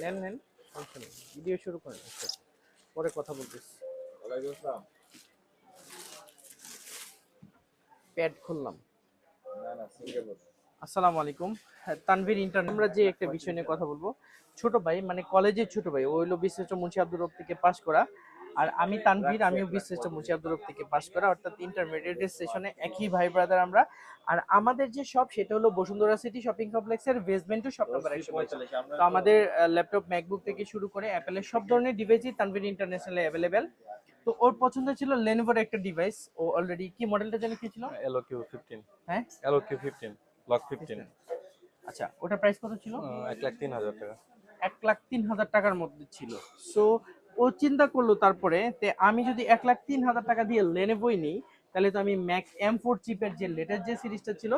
নেন নেন সমস্যা নেই। ভিডিও শুরু করেন আচ্ছা। পরে কথা বলতেছি। প্যাড খুললাম। আসসালামু আলাইকুম। হ্যাঁ, তানভীর ইন্টারনেট আমরা যে একটা বিষয় নিয়ে কথা বলব ছোট ভাই মানে কলেজের ছোট ভাই ওইলো বিশিষ্ট মুন্সি আব্দুর রব থেকে পাশ করা। আর আমি তানভীর আমিও মুন্সি আব্দুর থেকে পাশ করা অর্থাৎ ইন্টারমিডিয়েট সেশনে একই ভাই ব্রাদার আমরা। আর আমাদের যে শপ সেটা হলো বসুন্ধরা সিটি শপিং কমপ্লেক্সের বেসমেন্ট টু শপ নাম্বার একশো তো আমাদের ল্যাপটপ ম্যাকবুক থেকে শুরু করে অ্যাপেলের সব ধরনের ডিভাইসই তানভীর ইন্টারন্যাশনালে অ্যাভেলেবেল তো ওর পছন্দ ছিল লেনোভোর একটা ডিভাইস ও অলরেডি কি মডেলটা জানি কি ছিল? এলও কিউ ফিফটিন হ্যাঁ? L O Q fifteen block fifteen আচ্ছা ওটা প্রাইস কত ছিল? এক লাখ তিন হাজার টাকা। এক লাখ তিন হাজার টাকার মধ্যে ছিল। সো ও চিন্তা করল তারপরে তে আমি যদি এক লাখ তিন হাজার টাকা দিয়ে লেনেভোই নিই, তাহলে তো আমি ম্যাক এম ফোর চিপের যে লেটেস্ট যে সিরিজটা ছিল,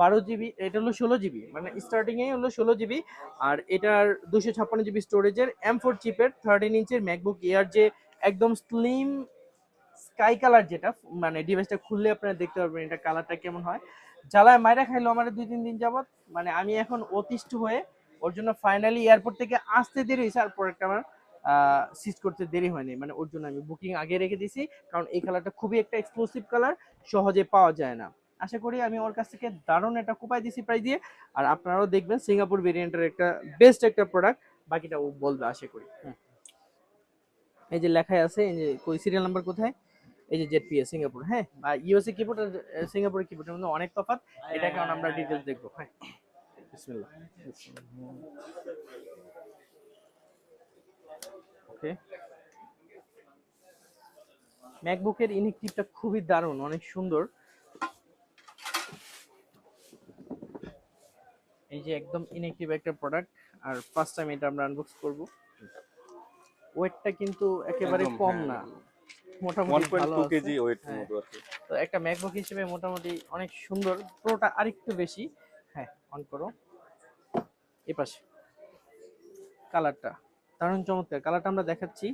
বারো জিবি, এটা হলো ষোলো জিবি মানে স্টার্টিং এ হলো ষোলো জিবি, আর এটার দুশো ছাপ্পান্ন জিবি স্টোরেজের এম ফোর চিপের থার্টিন ইঞ্চের ম্যাকবুক এয়ার যে একদম স্লিম স্কাই কালার যেটা মানে ডিভাইসটা খুললে আপনারা দেখতে পারবেন এটা কালারটা কেমন হয়। জ্বালায় মাইরা খাইলো আমার দুই তিন দিন যাবৎ মানে আমি এখন অতিষ্ঠ হয়ে ওর জন্য ফাইনালি এয়ারপোর্ট থেকে আসতে দেরি হয়েছে, আর প্রোডাক্ট আমার সিজ করতে দেরি হয়নি। মানে ওর জন্য আমি বুকিং আগে রেখে দিয়েছি, কারণ এই কালারটা খুবই একটা এক্সক্লুসিভ কালার সহজে পাওয়া যায় না। আশা করি আমি ওর কাছ থেকে দারুণ একটা কুপাই দিছি প্রাইস দিয়ে। আর আপনারাও দেখবেন সিঙ্গাপুর ভেরিয়েন্টের একটা বেস্ট একটা প্রোডাক্ট বাকিটা ও বলবে, আশা করি। এই যে লেখায় আছে, এই যে কই সিরিয়াল নাম্বার কোথায়? এই যে জেডপিএ সিঙ্গাপুর হ্যাঁ? আর ইউএসএ কিবোর্ড আর সিঙ্গাপুরের কিবোর্ডের মধ্যে অনেক তফাৎ এটা কারণ আমরা ডিটেলস দেখব হ্যাঁ? বিসমিল্লাহ। ওকে ম্যাকবুকের ইনেকটিভটা খুবই দারুণ অনেক সুন্দর। এই যে একদম ইনেকটিভ একটা প্রোডাক্ট আর ফার্স্ট টাইম এটা আমরা আনবক্স করব। ওয়েটটা কিন্তু একেবারে কম হ্যাঁ। না। মোটামুটি ভালো। কেজি ওয়েট হ্যাঁ। তো একটা ম্যাকবুক হিসেবে মোটামুটি অনেক সুন্দর। প্রোটা আরেকটু বেশি। হ্যাঁ অন করো। এ পাশে কালারটা দারুণ চমৎকার। কালারটা আমরা দেখাচ্ছি।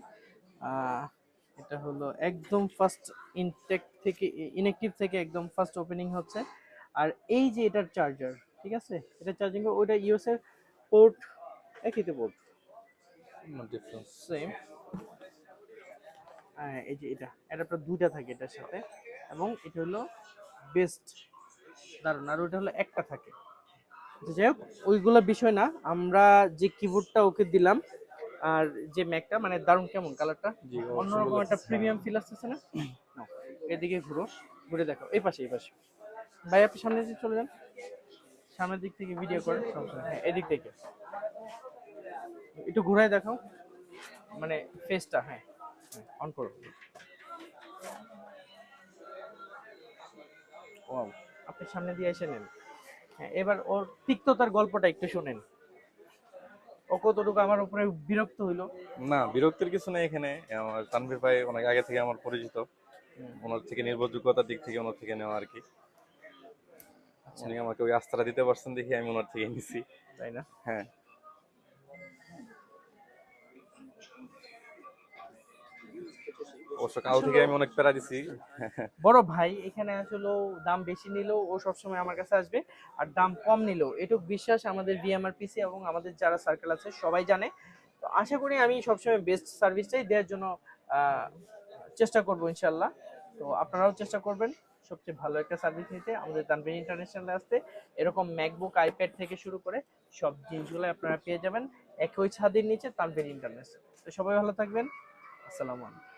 এটা হলো একদম ফার্স্ট ইনটেক থেকে ইনেকটিভ থেকে একদম ফার্স্ট ওপেনিং হচ্ছে। আর এই যে এটার চার্জার ঠিক আছে? এটা চার্জিং ওইটা ইউএস এর পোর্ট একই তো পোর্ট ডিফারেন্স সেম এই যে এটা অ্যাডাপ্টার দুইটা থাকে এটার সাথে। এবং এটা হলো বেস্ট দারুণ। আর ওটা হলো একটা থাকে। যাই হোক ওইগুলো বিষয় না। আমরা যে কিবোর্ডটা ওকে দিলাম আর যে ম্যাকটা মানে দারুণ কেমন কালারটা? অন্যরকম একটা প্রিমিয়াম ফিল আসতেছে না? এদিকে ঘুরো ঘুরে দেখো এই পাশে এই পাশে। ভাই আপনি সামনে দিকে চলে যান। সামনের দিক থেকে ভিডিও করেন সমস্যা হ্যাঁ এদিক থেকে। একটু ঘুরাই দেখাও। মানে ফেসটা হ্যাঁ। অন করো। ওয়াও আপনি সামনে দিয়ে এসে নেন। হ্যাঁ এবার ওর তিক্ততার গল্পটা একটু শোনেন। ও কতটুকু আমার উপরে বিরক্ত হইল? না বিরক্তির কিছু নেই এখানে। আমার তানভীর ভাই অনেক আগে থেকে আমার পরিচিত। ওনার থেকে নির্ভরযোগ্যতার দিক থেকে ওনার থেকে নেওয়া আর কি। উনি আমাকে ওই আস্থাটা দিতে পারছেন দেখি আমি ওনার থেকে নিছি। তাই না? হ্যাঁ। অবশ্য কাল থেকে আমি অনেক প্যারা দিছি। বড় ভাই, এখানে আসলে দাম বেশি নিলেও ও সবসময় আমার কাছে আসবে, আর দাম কম নিলেও। এটুক বিশ্বাস আমাদের ভিএমআর পিসি এবং আমাদের যারা সার্কেল আছে, সবাই জানে। তো আশা করি আমি সবসময় বেস্ট সার্ভিসটাই দেওয়ার জন্য চেষ্টা করব ইনশাল্লাহ। তো আপনারাও চেষ্টা করবেন, সবচেয়ে ভালো একটা সার্ভিস নিতে। আমাদের তানভীর ইন্টারন্যাশনালে আসতে। এরকম ম্যাকবুক আইপ্যাড থেকে শুরু করে সব জিনিসগুলো আপনারা পেয়ে যাবেন। একই ছাদের নিচে তানভীর ইন্টারন্যাশনাল তো সবাই ভালো থাকবেন। আসসালামু আলাইকুম।